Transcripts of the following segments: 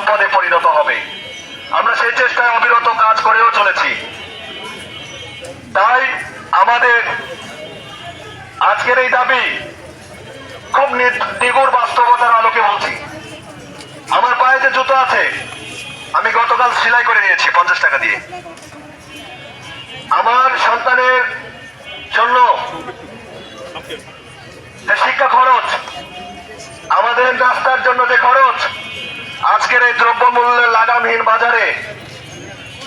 সম্পদে পরিণত হবে। আমরা সেই চেষ্টায় অবিরত কাজ করেও চলেছি। তাই আমাদের আজকের এই দাবি খুব নিগুড় বাস্তবতার আলোকে বলছি। আমার পায়ে যে জুতো আছে, আমি গতকাল সেলাই করে নিয়েছি পঞ্চাশ টাকা দিয়ে। আমার সন্তানের জন্য শিক্ষা খরচ, আমাদের রাস্তার জন্য যে খরচ আজকের এই দ্রব্য মূল্যের লাগামহীন বাজারে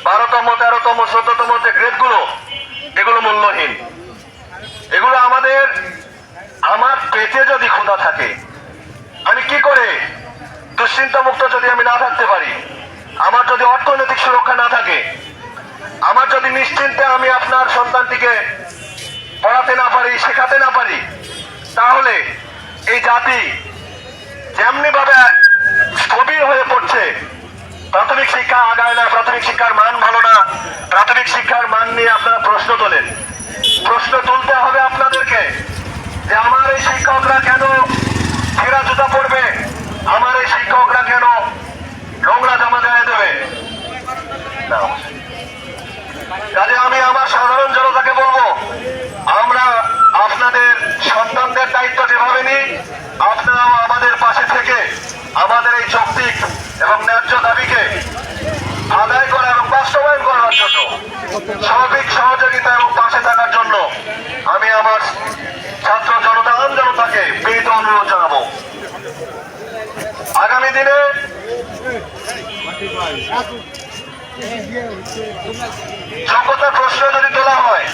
বারোতম, তেরোতম, চোদ্দতম যে গ্রেডগুলো, এগুলো মূল্যহীন। এগুলো আমাদের, আমার পেটে যদি ক্ষুধা থাকে, আমি কি করে দুশ্চিন্তা মুক্ত যদি আমি না থাকতে পারি? আমার যদি অর্থনৈতিক সুরক্ষা না থাকে, আমার যদি নিশ্চিন্তে আমি আপনার সন্তানটিকে পড়াতে না পারি, শেখাতে না পারি, তাহলে এই জাতি যেমনি ভাবে স্থবির হয়ে পড়ছে। প্রাথমিক শিক্ষা আগায় না প্রাথমিক শিক্ষার মান ভালো না প্রাথমিক শিক্ষার মান নিয়ে আপনারা প্রশ্ন তোলেন প্রশ্ন তুলতে হবে আপনাদেরকে যে আমার এই শিক্ষকরা কেন ছেঁড়া জুতা পড়বে আমার এই শিক্ষকরা কেন নোংরা জামা গায়ে দেবে না। কাজে আমি আমার সাধারণ জনতাকে বলব আমরা আপনাদের সন্তানদের দায়িত্ব যেভাবে নিই আপনারাও আমাদের পাশে থেকে আমাদের এই যৌক্তিক এবং ন্যায্য দাবিকে আদায় করা এবং বাস্তবায়ন করার জন্য স্বাভাবিক সহযোগিতা এবং পাশে থাকার জন্য আমি আমার ছাত্র জনতা জনতাকে বিনীত অনুরোধ জানাব। আগামী দিনে যোগ্যতার প্রশ্ন যদি তোলা হয়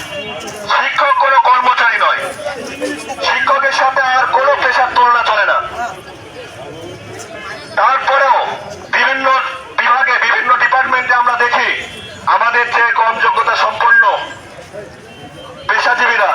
যোগ্যতা সম্পন্ন পেশাজীবীরা